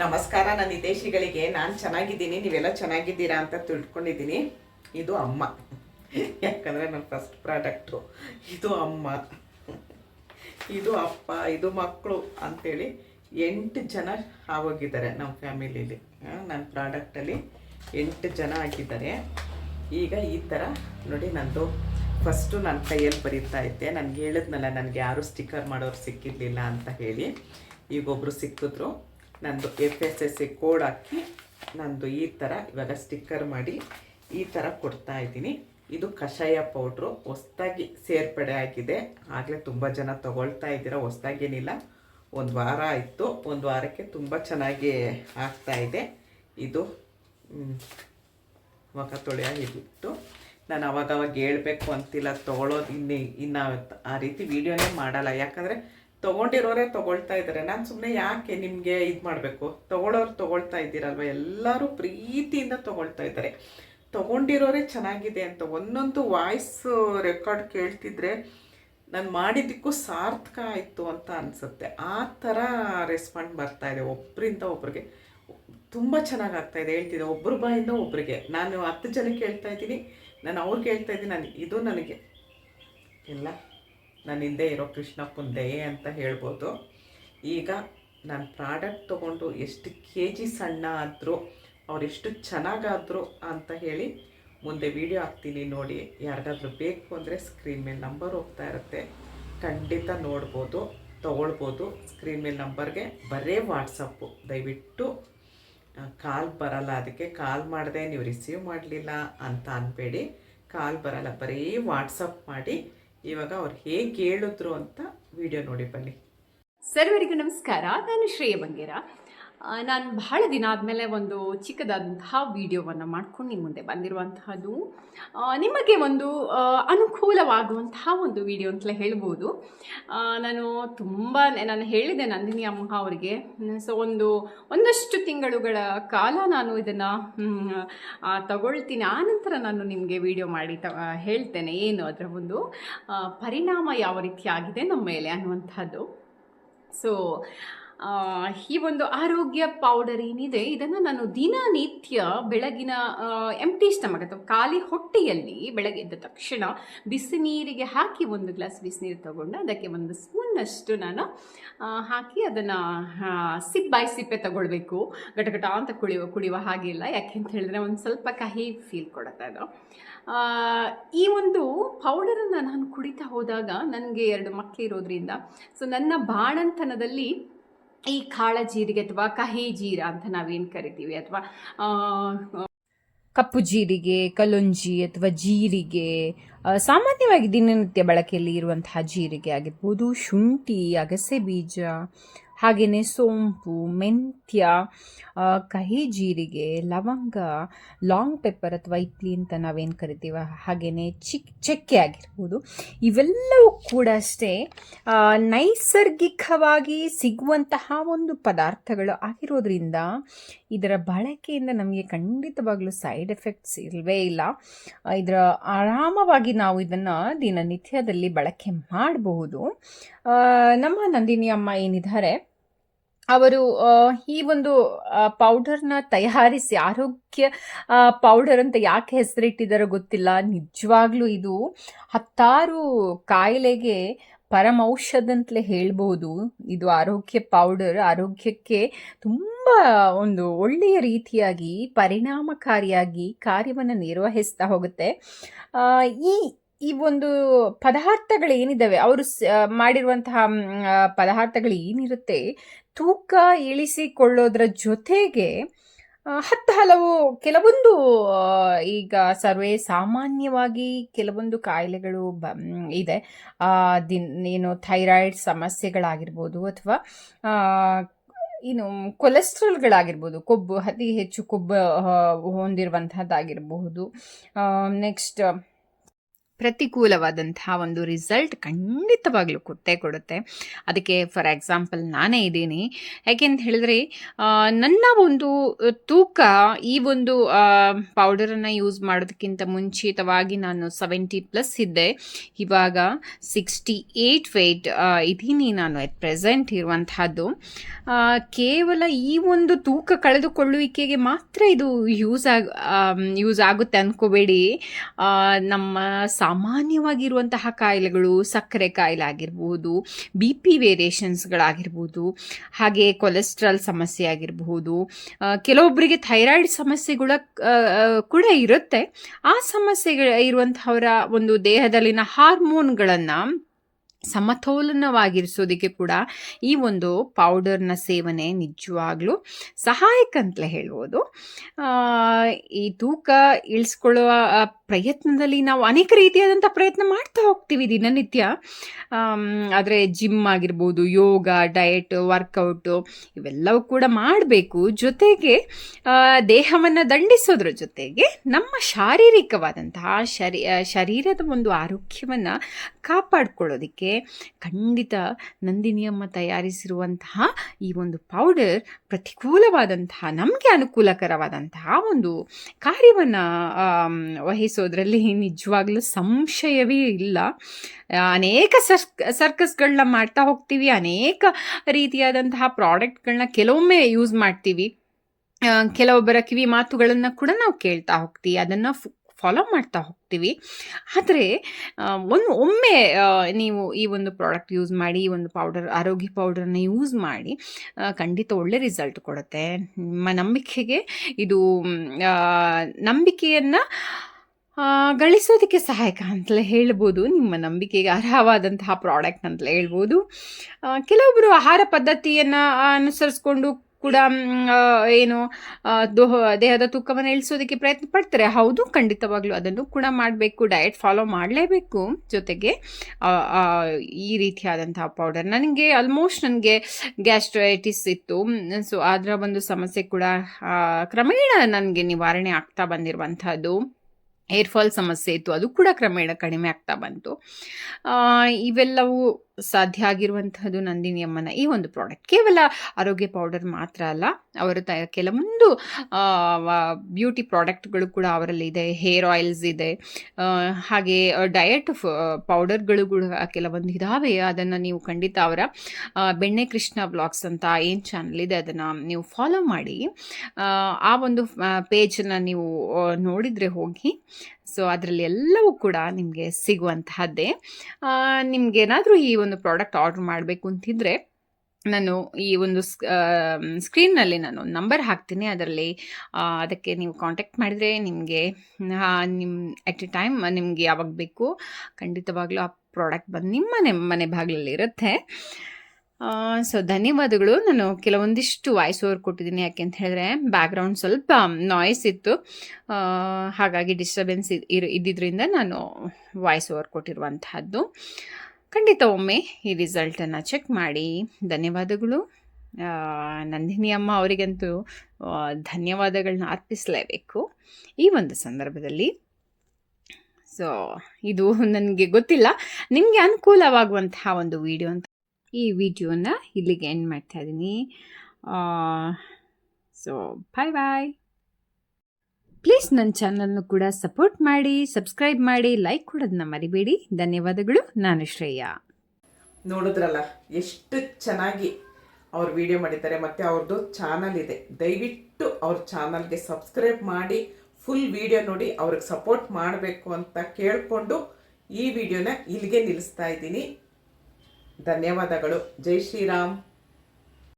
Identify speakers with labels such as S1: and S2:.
S1: ನಮಸ್ಕಾರ, ನನ್ನ ಹಿತೇಶಿಗಳಿಗೆ ನಾನು ಚೆನ್ನಾಗಿದ್ದೀನಿ, ನೀವೆಲ್ಲ ಚೆನ್ನಾಗಿದ್ದೀರಾ ಅಂತ ತಿಳ್ಕೊಂಡಿದ್ದೀನಿ. ಇದು ಅಮ್ಮ. ಯಾಕಂದರೆ ನನ್ನ ಫಸ್ಟ್ ಪ್ರಾಡಕ್ಟು ಇದು ಅಮ್ಮ. ಇದು ಅಪ್ಪ, ಇದು ಮಕ್ಕಳು ಅಂಥೇಳಿ ಎಂಟು ಜನ ಆಗೋಗಿದ್ದಾರೆ ನಮ್ಮ ಫ್ಯಾಮಿಲೀಲಿ. ನನ್ನ ಪ್ರಾಡಕ್ಟಲ್ಲಿ ಎಂಟು ಜನ ಆಗಿದ್ದಾರೆ. ಈಗ ಈ ಥರ ನೋಡಿ ನಂದು ಫಸ್ಟು ನನ್ನ ಕೈಯಲ್ಲಿ ಬರೀತಾ ಇದ್ದೆ. ನನಗೆ ಹೇಳಿದ್ನಲ್ಲ, ನನಗೆ ಯಾರೂ ಸ್ಟಿಕ್ಕರ್ ಮಾಡೋರು ಸಿಕ್ಕಿರಲಿಲ್ಲ ಅಂತ ಹೇಳಿ. ಈಗೊಬ್ಬರು ಸಿಕ್ಕಿದ್ರು. ನಂದು F S S C code ಹಾಕಿ ನಂದು ಈ ಥರ ಇವಾಗ ಸ್ಟಿಕ್ಕರ್ ಮಾಡಿ ಈ ಥರ ಕೊಡ್ತಾ ಇದ್ದೀನಿ. ಇದು ಕಷಾಯ ಪೌಡ್ರು ಹೊಸ್ದಾಗಿ ಸೇರ್ಪಡೆ ಆಗಿದೆ. ಆಗಲೇ ತುಂಬ ಜನ ತಗೊಳ್ತಾ ಇದ್ದೀರ, ಹೊಸ್ದಾಗೇನಿಲ್ಲ. ಒಂದು ವಾರ ಆಯಿತು, ಒಂದು ವಾರಕ್ಕೆ ತುಂಬ ಚೆನ್ನಾಗಿ ಆಗ್ತಾ ಇದೆ. ಇದು ಮುಖ ತೊಳೆಯಾಗಿಬಿಟ್ಟು ನಾನು ಅವಾಗವಾಗ ಹೇಳ್ಬೇಕು ಅಂತಿಲ್ಲ, ತೊಗೊಳೋದು ಇನ್ನೇ, ಇನ್ನು ಆ ರೀತಿ ವಿಡಿಯೋನೇ ಮಾಡಲ್ಲ. ಯಾಕಂದರೆ ತೊಗೊಂಡಿರೋರೇ ತಗೊಳ್ತಾ ಇದ್ದಾರೆ. ನಾನು ಸುಮ್ಮನೆ ಯಾಕೆ ನಿಮಗೆ ಇದು ಮಾಡಬೇಕು? ತಗೊಳ್ಳೋರು ತಗೊಳ್ತಾ ಇದ್ದೀರಲ್ವ? ಎಲ್ಲರೂ ಪ್ರೀತಿಯಿಂದ ತಗೊಳ್ತಾ ಇದ್ದಾರೆ. ತೊಗೊಂಡಿರೋರೇ ಚೆನ್ನಾಗಿದೆ ಅಂತ ಒಂದೊಂದು ವಾಯ್ಸ್ ರೆಕಾರ್ಡ್ ಕೇಳ್ತಿದ್ರೆ ನಾನು ಮಾಡಿದ್ದಕ್ಕೂ ಸಾರ್ಥಕ ಆಯಿತು ಅಂತ ಅನಿಸುತ್ತೆ. ಆ ಥರ ರೆಸ್ಪಾಂಡ್ ಬರ್ತಾ ಇದೆ ಒಬ್ಬರಿಂದ ಒಬ್ರಿಗೆ. ತುಂಬ ಚೆನ್ನಾಗಿ ಆಗ್ತಾ ಇದೆ ಹೇಳ್ತಿದ್ದೆ ಒಬ್ಬರ ಬಾಯಿಂದ ಒಬ್ಬರಿಗೆ ನಾನು ಹತ್ತು ಜನಕ್ಕೆ ಹೇಳ್ತಾ ಇದ್ದೀನಿ. ನಾನು ಅವ್ರಿಗೆ ಹೇಳ್ತಾ ಇದ್ದೀನಿ. ನಾನು ಇದು ನನಗೆ. ಎಲ್ಲ ನನ್ನ ಹಿಂದೆ ಇರೋ ಕೃಷ್ಣಪ್ಪನ ದಯೆ ಅಂತ ಹೇಳ್ಬೋದು. ಈಗ ನಾನು ಪ್ರಾಡಕ್ಟ್ ತೊಗೊಂಡು ಎಷ್ಟು ಕೆ ಜಿ ಸಣ್ಣ ಆದರೂ ಅವರೆಷ್ಟು ಚೆನ್ನಾಗಾದರು ಅಂತ ಹೇಳಿ ಮುಂದೆ ವಿಡಿಯೋ ಹಾಕ್ತೀನಿ ನೋಡಿ. ಯಾರಿಗಾದ್ರೂ ಬೇಕು ಅಂದರೆ ಸ್ಕ್ರೀನ್ ಮೇಲೆ ನಂಬರ್ ಹೋಗ್ತಾ ಇರುತ್ತೆ. ಖಂಡಿತ ನೋಡ್ಬೋದು, ತೊಗೊಳ್ಬೋದು. ಸ್ಕ್ರೀನ್ ಮೇಲೆ ನಂಬರ್ಗೆ ಬರೇ ವಾಟ್ಸಪ್ಪು ದಯವಿಟ್ಟು ಕಾಲ್ ಬರಲ್ಲ. ಅದಕ್ಕೆ ಕಾಲ್ ಮಾಡಿದೆ, ನೀವು ರಿಸೀವ್ ಮಾಡಲಿಲ್ಲ ಅಂತ ಅನ್ಬೇಡಿ. ಕಾಲ್ ಬರಲ್ಲ. ಬರೀ ವಾಟ್ಸಪ್ ಮಾಡಿ. ಇವಾಗ ಅವ್ರು ಹೇಗೆ ಹೇಳಿದ್ರು ಅಂತ ವಿಡಿಯೋ ನೋಡಿ ಬನ್ನಿ.
S2: ಸರ್ವರಿಗೂ ನಮಸ್ಕಾರ. ನಾನು ಶ್ರೇಯ ಬಂಗೇರ. ನಾನು ಬಹಳ ದಿನ ಆದಮೇಲೆ ಒಂದು ಚಿಕ್ಕದಾದಂತಹ ವಿಡಿಯೋವನ್ನು ಮಾಡ್ಕೊಂಡು ನಿಮ್ಮ ಮುಂದೆ ಬಂದಿರುವಂತಹದ್ದು. ನಿಮಗೆ ಒಂದು ಅನುಕೂಲವಾಗುವಂತಹ ಒಂದು ವಿಡಿಯೋ ಅಂತಲೇ ಹೇಳ್ಬೋದು. ನಾನು ತುಂಬ ನಾನು ಹೇಳಿದೆ ನಂದಿನಿ ಅಮ್ಮ ಅವರಿಗೆ. ಸೊ, ಒಂದು, ಒಂದಷ್ಟು ತಿಂಗಳುಗಳ ಕಾಲ ನಾನು ಇದನ್ನು ತಗೊಳ್ತೀನಿ. ಆನಂತರ ನಾನು ನಿಮಗೆ ವಿಡಿಯೋ ಮಾಡಿ ಹೇಳ್ತೇನೆ. ಏನು ಅದರ ಒಂದು ಪರಿಣಾಮ ಯಾವ ರೀತಿ ಆಗಿದೆ ನಮ್ಮ ಮೇಲೆ ಅನ್ನುವಂಥದ್ದು ಸೊ ಈ ಒಂದು ಆರೋಗ್ಯ ಪೌಡರ್ ಏನಿದೆ, ಇದನ್ನು ನಾನು ದಿನನಿತ್ಯ ಬೆಳಗಿನ ಎಂಟಿ ಸ್ಟಮಕ್ ಅಥವಾ ಖಾಲಿ ಹೊಟ್ಟೆಯಲ್ಲಿ ಬೆಳಗ್ಗೆ ಎದ್ದ ತಕ್ಷಣ ಬಿಸಿ ನೀರಿಗೆ ಹಾಕಿ ಒಂದು ಗ್ಲಾಸ್ ಬಿಸಿನೀರು ತಗೊಂಡು ಅದಕ್ಕೆ ಒಂದು ಸ್ಪೂನಷ್ಟು ನಾನು ಹಾಕಿ ಅದನ್ನು ಸಿಪ್ ಬೈ ಸಿಪ್ಪೆ ತಗೊಳ್ಬೇಕು. ಗಟಗಟ ಅಂತ ಕುಡಿಯುವ ಕುಡಿಯುವ ಇಲ್ಲ. ಯಾಕೆ ಅಂತ ಹೇಳಿದ್ರೆ ಒಂದು ಸ್ವಲ್ಪ ಕಹಿ ಫೀಲ್ ಕೊಡುತ್ತೆ ಅದು. ಈ ಒಂದು ಪೌಡರನ್ನು ನಾನು ಕುಡಿತಾ ಹೋದಾಗ ನನಗೆ ಎರಡು ಮಕ್ಕಳಿರೋದ್ರಿಂದ ಸೊ ನನ್ನ ಬಾಣಂತನದಲ್ಲಿ ಈ ಕಾಳ ಜೀರಿಗೆ ಅಥವಾ ಕಹಿ ಜೀರ ಅಂತ ನಾವೇನು ಕರಿತೀವಿ ಅಥವಾ ಕಪ್ಪು ಜೀರಿಗೆ, ಕಲೊಂಜಿ ಅಥವಾ ಜೀರಿಗೆ ಸಾಮಾನ್ಯವಾಗಿ ದಿನನಿತ್ಯ ಬಳಕೆಯಲ್ಲಿ ಇರುವಂತಹ ಜೀರಿಗೆ ಆಗಿರ್ಬೋದು, ಶುಂಠಿ, ಅಗಸೆ ಬೀಜ ಹಾಗೆಯೇ ಸೋಂಪು, ಮೆಂತ್ಯ ಕಹಿ ಜೀರಿಗೆ, ಲವಂಗ ಲಾಂಗ್ ಪೆಪ್ಪರ್ ಅಥವಾ ಇಪ್ಲಿ ಅಂತ ನಾವೇನು ಕರಿತೀವ? ಹಾಗೆಯೇ ಚಿಕ್, ಚಕ್ಕೆ ಆಗಿರ್ಬೋದು. ಇವೆಲ್ಲವೂ ಕೂಡ ಅಷ್ಟೇ ನೈಸರ್ಗಿಕವಾಗಿ ಸಿಗುವಂತಹ ಒಂದು ಪದಾರ್ಥಗಳು ಆಗಿರೋದ್ರಿಂದ ಇದರ ಬಳಕೆಯಿಂದ ನಮಗೆ ಖಂಡಿತವಾಗಲೂ ಸೈಡ್ ಎಫೆಕ್ಟ್ಸ್ ಇಲ್ಲವೇ ಇಲ್ಲ. ಇದರ ಆರಾಮವಾಗಿ ನಾವು ಇದನ್ನು ದಿನನಿತ್ಯದಲ್ಲಿ ಬಳಕೆ ಮಾಡಬಹುದು. ನಮ್ಮ ನಂದಿನಿ ಅಮ್ಮ ಏನಿದ್ದಾರೆ ಅವರು ಈ ಒಂದು ಪೌಡರ್ನ ತಯಾರಿಸಿ, ಆರೋಗ್ಯ ಪೌಡರ್ ಅಂತ ಯಾಕೆ ಹೆಸರಿಟ್ಟಿದ್ದಾರೋ ಗೊತ್ತಿಲ್ಲ. ನಿಜವಾಗ್ಲೂ ಇದು ಹತ್ತಾರು ಕಾಯಿಲೆಗೆ ಪರಮೌಷಧ ಅಂತಲೇ ಹೇಳ್ಬೋದು ಇದು ಆರೋಗ್ಯ ಪೌಡರ್ ಆರೋಗ್ಯಕ್ಕೆ ತುಂಬ ಒಂದು ಒಳ್ಳೆಯ ರೀತಿಯಾಗಿ, ಪರಿಣಾಮಕಾರಿಯಾಗಿ ಕಾರ್ಯವನ್ನು ನಿರ್ವಹಿಸ್ತಾ ಹೋಗುತ್ತೆ. ಈ ಈ ಒಂದು ಪದಾರ್ಥಗಳು ಏನಿದ್ದಾವೆ? ಅವರು ಮಾಡಿರುವಂತಹ ಪದಾರ್ಥಗಳು ಏನಿರುತ್ತೆ? ತೂಕ ಇಳಿಸಿಕೊಳ್ಳೋದ್ರ ಜೊತೆಗೆ ಹತ್ತು ಹಲವು ಕೆಲವೊಂದು ಈಗ ಸರ್ವೇ ಸಾಮಾನ್ಯವಾಗಿ ಕೆಲವೊಂದು ಕಾಯಿಲೆಗಳು ಬ ಇದೆ. ದಿನ್, ಏನು ಥೈರಾಯ್ಡ್ ಸಮಸ್ಯೆಗಳಾಗಿರ್ಬೋದು ಅಥವಾ ಏನು ಕೊಲೆಸ್ಟ್ರಾಲ್ಗಳಾಗಿರ್ಬೋದು, ಕೊಬ್ಬು, ಅತಿ ಹೆಚ್ಚು ಕೊಬ್ಬು ಹೊಂದಿರುವಂತಹದ್ದಾಗಿರಬಹುದು. ನೆಕ್ಸ್ಟ್ ಪ್ರತಿಕೂಲವಾದಂತಹ ಒಂದು ರಿಸಲ್ಟ್ ಖಂಡಿತವಾಗ್ಲೂ ಕೊಟ್ಟೇ ಕೊಡುತ್ತೆ. ಅದಕ್ಕೆ ಫಾರ್ ಎಕ್ಸಾಂಪಲ್ ನಾನೇ ಇದ್ದೀನಿ. ಯಾಕೆಂತ ಹೇಳಿದ್ರೆ ನನ್ನ ಒಂದು ತೂಕ ಈ ಒಂದು ಪೌಡರನ್ನು ಯೂಸ್ ಮಾಡೋದಕ್ಕಿಂತ ಮುಂಚಿತವಾಗಿ ನಾನು ಸೆವೆಂಟಿ ಪ್ಲಸ್ ಇದ್ದೆ. ಇವಾಗ ಸಿಕ್ಸ್ಟಿ ಏಯ್ಟ್ ವೆಯ್ಟ್ ಇದ್ದೀನಿ ನಾನು ಎಟ್ ಪ್ರೆಸೆಂಟ್ ಇರುವಂತಹದ್ದು. ಕೇವಲ ಈ ಒಂದು ತೂಕ ಕಳೆದುಕೊಳ್ಳುವಿಕೆಗೆ ಮಾತ್ರ ಇದು ಯೂಸ್ ಆಗ ಯೂಸ್ ಆಗುತ್ತೆ ಅಂದ್ಕೋಬೇಡಿ ನಮ್ಮ ಸಾಮಾನ್ಯವಾಗಿರುವಂತಹ ಕಾಯಿಲೆಗಳು ಸಕ್ಕರೆ ಕಾಯಿಲೆ ಆಗಿರ್ಬೋದು ಬಿ ಪಿ ವೇರಿಯೇಷನ್ಸ್ಗಳಾಗಿರ್ಬೋದು ಹಾಗೆ ಕೊಲೆಸ್ಟ್ರಾಲ್ ಸಮಸ್ಯೆ ಆಗಿರಬಹುದು ಕೆಲವೊಬ್ಬರಿಗೆ ಥೈರಾಯ್ಡ್ ಸಮಸ್ಯೆಗಳ ಕೂಡ ಇರುತ್ತೆ. ಆ ಸಮಸ್ಯೆಗಳ ಇರುವಂತಹವರ ಒಂದು ದೇಹದಲ್ಲಿನ ಹಾರ್ಮೋನ್ಗಳನ್ನು ಸಮತೋಲನವಾಗಿರಿಸೋದಕ್ಕೆ ಕೂಡ ಈ ಒಂದು ಪೌಡರ್ನ ಸೇವನೆ ನಿಜವಾಗ್ಲೂ ಸಹಾಯಕ ಅಂತಲೇ ಹೇಳ್ಬೋದು. ಈ ತೂಕ ಇಳಿಸ್ಕೊಳ್ಳುವ ಪ್ರಯತ್ನದಲ್ಲಿ ನಾವು ಅನೇಕ ರೀತಿಯಾದಂಥ ಪ್ರಯತ್ನ ಮಾಡ್ತಾ ಹೋಗ್ತೀವಿ ದಿನನಿತ್ಯ. ಆದರೆ ಜಿಮ್ ಆಗಿರ್ಬೋದು, ಯೋಗ ಡಯಟ್ ವರ್ಕೌಟು ಇವೆಲ್ಲವೂ ಕೂಡ ಮಾಡಬೇಕು. ಜೊತೆಗೆ ದೇಹವನ್ನು ದಂಡಿಸೋದ್ರ ಜೊತೆಗೆ ನಮ್ಮ ಶಾರೀರಿಕವಾದಂತಹ ಶರೀ ಶರೀರದ ಒಂದು ಆರೋಗ್ಯವನ್ನು ಕಾಪಾಡ್ಕೊಳ್ಳೋದಕ್ಕೆ ಖಂಡಿತ ನಂದಿನಿಯಮ್ಮ ತಯಾರಿಸಿರುವಂತಹ ಈ ಒಂದು ಪೌಡರ್ ಪ್ರತಿಕೂಲವಾದಂತಹ, ನಮಗೆ ಅನುಕೂಲಕರವಾದಂತಹ ಒಂದು ಕಾರ್ಯವನ್ನು ವಹಿಸೋದ್ರಲ್ಲಿ ನಿಜವಾಗ್ಲೂ ಸಂಶಯವೇ ಇಲ್ಲ. ಅನೇಕ ಸರ್ಕ್ ಸರ್ಕಸ್ಗಳನ್ನ ಮಾಡ್ತಾ ಹೋಗ್ತೀವಿ, ಅನೇಕ ರೀತಿಯಾದಂತಹ ಪ್ರಾಡಕ್ಟ್ಗಳನ್ನ ಕೆಲವೊಮ್ಮೆ ಯೂಸ್ ಮಾಡ್ತೀವಿ. ಕೆಲವೊಬ್ಬರ ಕಿವಿ ಮಾತುಗಳನ್ನು ಕೂಡ ನಾವು ಕೇಳ್ತಾ ಹೋಗ್ತೀವಿ, ಅದನ್ನು ಫಾಲೋ ಮಾಡ್ತಾ ಹೋಗ್ತೀವಿ. ಆದರೆ ಒಂದು, ಒಮ್ಮೆ ನೀವು ಈ ಒಂದು ಪ್ರಾಡಕ್ಟ್ ಯೂಸ್ ಮಾಡಿ, ಈ ಒಂದು ಪೌಡರ್, ಆರೋಗ್ಯ ಪೌಡರ್ನ ಯೂಸ್ ಮಾಡಿ ಖಂಡಿತ ಒಳ್ಳೆ ರಿಸಲ್ಟ್ ಕೊಡುತ್ತೆ. ನಿಮ್ಮ ನಂಬಿಕೆಗೆ ಇದು ನಂಬಿಕೆಯನ್ನು ಗಳಿಸೋದಕ್ಕೆ ಸಹಾಯಕ ಅಂತಲೇ ಹೇಳ್ಬೋದು. ನಿಮ್ಮ ನಂಬಿಕೆಗೆ ಅರ್ಹವಾದಂತಹ ಪ್ರಾಡಕ್ಟ್ ಅಂತಲೇ ಹೇಳ್ಬೋದು. ಕೆಲವೊಬ್ಬರು ಆಹಾರ ಪದ್ಧತಿಯನ್ನು ಅನುಸರಿಸ್ಕೊಂಡು ಕೂಡ ಏನು ದೋಹ, ದೇಹದ ತೂಕವನ್ನು ಇಳಿಸೋದಕ್ಕೆ ಪ್ರಯತ್ನ ಪಡ್ತಾರೆ. ಹೌದು, ಖಂಡಿತವಾಗ್ಲೂ ಅದನ್ನು ಕೂಡ ಮಾಡಬೇಕು. ಡಯಟ್ ಫಾಲೋ ಮಾಡಲೇಬೇಕು. ಜೊತೆಗೆ ಈ ರೀತಿಯಾದಂತಹ ಪೌಡರ್ ನನಗೆ ಆಲ್ಮೋಸ್ಟ್ ನನಗೆ ಗ್ಯಾಸ್ಟ್ರೈಟಿಸ್ ಇತ್ತು. ಸೊ ಅದರ ಒಂದು ಸಮಸ್ಯೆ ಕೂಡ ಕ್ರಮೇಣ ನನಗೆ ನಿವಾರಣೆ ಆಗ್ತಾ ಬಂದಿರುವಂಥದ್ದು ಹೇರ್ ಫಾಲ್ ಸಮಸ್ಯೆ ಇತ್ತು ಅದು ಕೂಡ ಕ್ರಮೇಣ ಕಡಿಮೆ ಆಗ್ತಾ ಬಂತು. ಇವೆಲ್ಲವೂ ಸಾಧ್ಯ ಆಗಿರುವಂತಹದ್ದು ನಂದಿನಿ ಅಮ್ಮನ ಈ ಒಂದು ಪ್ರಾಡಕ್ಟ್ ಕೇವಲ ಆರೋಗ್ಯ ಪೌಡರ್ ಮಾತ್ರ ಅಲ್ಲ ಅವರು ತ ಕೆಲವೊಂದು ಬ್ಯೂಟಿ ಪ್ರಾಡಕ್ಟ್ಗಳು ಕೂಡ ಅವರಲ್ಲಿ ಇದೆ. ಹೇರ್ ಆಯಿಲ್ಸ್ ಇದೆ. ಹಾಗೆ ಡಯಟ್ ಪೌಡರ್ಗಳು ಕೂಡ ಕೆಲವೊಂದು ಇದಾವೆ. ಅದನ್ನು ನೀವು ಖಂಡಿತ ಅವರ ಬೆಣ್ಣೆ ಕೃಷ್ಣ ಬ್ಲಾಗ್ಸ್ ಅಂತ ಏನು ಚಾನಲ್ ಇದೆ ಅದನ್ನು ನೀವು ಫಾಲೋ ಮಾಡಿ. ಆ, ಒಂದು ಪೇಜನ್ನು ನೀವು ನೋಡಿದರೆ ಹೋಗಿ. ಸೊ ಅದರಲ್ಲಿ ಎಲ್ಲವೂ ಕೂಡ ನಿಮಗೆ ಸಿಗುವಂತಹದ್ದೇ. ನಿಮಗೇನಾದರೂ ಈ ಪ್ರಾಡಕ್ಟ್ ಆರ್ಡರ್ ಮಾಡಬೇಕು ಅಂತಿದ್ರೆ ನಾನು ಈ ಒಂದು ಸ್ಕ್ರೀನ್ನಲ್ಲಿ ನಾನು ನಂಬರ್ ಹಾಕ್ತೀನಿ, ಅದರಲ್ಲಿ ಅದಕ್ಕೆ ನೀವು ಕಾಂಟ್ಯಾಕ್ಟ್ ಮಾಡಿದರೆ ನಿಮಗೆ ನಿಮ್ಮ ಎಟ್ ಎ ಟೈಮ್ ನಿಮಗೆ ಯಾವಾಗ ಬೇಕು, ಖಂಡಿತವಾಗ್ಲೂ ಆ ಪ್ರಾಡಕ್ಟ್ ಬಂದು ನಿಮ್ಮ ಮನೆ ಮನೆ ಬಾಗಿಲಲ್ಲಿ ಇರುತ್ತೆ. ಸೊ ಧನ್ಯವಾದಗಳು. ನಾನು ಕೆಲವೊಂದಿಷ್ಟು ವಾಯ್ಸ್ ಓವರ್ ಕೊಟ್ಟಿದ್ದೀನಿ, ಯಾಕೆ ಅಂತ ಹೇಳಿದ್ರೆ ಬ್ಯಾಕ್ಗ್ರೌಂಡ್ ಸ್ವಲ್ಪ ನಾಯ್ಸ್ ಇತ್ತು. ಹಾಗಾಗಿ ಡಿಸ್ಟರ್ಬೆನ್ಸ್ ಇರು ಇದ್ದಿದ್ದರಿಂದ ನಾನು ವಾಯ್ಸ್ ಓವರ್ ಕೊಟ್ಟಿರುವಂತಹದ್ದು. ಖಂಡಿತ ಒಮ್ಮೆ ಈ ರಿಸಲ್ಟನ್ನು ಚೆಕ್ ಮಾಡಿ. ಧನ್ಯವಾದಗಳು. ನಂದಿನಿ ಅಮ್ಮ ಅವರಿಗಂತೂ ಧನ್ಯವಾದಗಳನ್ನ ಅರ್ಪಿಸಲೇಬೇಕು. ಈ ಒಂದು ಸಂದರ್ಭದಲ್ಲಿ. ಸೊ ಇದು ನನಗೆ ಗೊತ್ತಿಲ್ಲ. ನಿಮಗೆ ಅನುಕೂಲವಾಗುವಂತಹ ಒಂದು ವಿಡಿಯೋ ಅಂತ. ಈ ವಿಡಿಯೋನ ಇಲ್ಲಿಗೆ ಎಂಡ್ ಮಾಡ್ತಾ ಇದ್ದೀನಿ. ಸೊ ಬಾಯ್ ಬಾಯ್ ಪ್ಲೀಸ್ ನನ್ನ ಚಾನಲ್ನು ಕೂಡ ಸಪೋರ್ಟ್ ಮಾಡಿ, ಸಬ್ಸ್ಕ್ರೈಬ್ ಮಾಡಿ, ಲೈಕ್ ಕೊಡೋದನ್ನ ಮರಿಬೇಡಿ. ಧನ್ಯವಾದಗಳು, ನಾನು ಶ್ರೇಯಾ.
S1: ನೋಡಿದ್ರಲ್ಲ, ಎಷ್ಟು ಚೆನ್ನಾಗಿ ಅವ್ರು ವಿಡಿಯೋ ಮಾಡಿದ್ದಾರೆ. ಮತ್ತು ಅವ್ರದ್ದು ಚಾನಲ್ ಇದೆ. ದಯವಿಟ್ಟು ಅವ್ರ ಚಾನಲ್ಗೆ ಸಬ್ಸ್ಕ್ರೈಬ್ ಮಾಡಿ ಫುಲ್ ವಿಡಿಯೋ ನೋಡಿ ಅವ್ರಿಗೆ ಸಪೋರ್ಟ್ ಮಾಡಬೇಕು ಅಂತ ಕೇಳಿಕೊಂಡು ಈ ವಿಡಿಯೋನ ಇಲ್ಲಿಗೆ ನಿಲ್ಲಿಸ್ತಾ ಇದ್ದೀನಿ. ಧನ್ಯವಾದಗಳು. ಜೈ ಶ್ರೀರಾಮ್.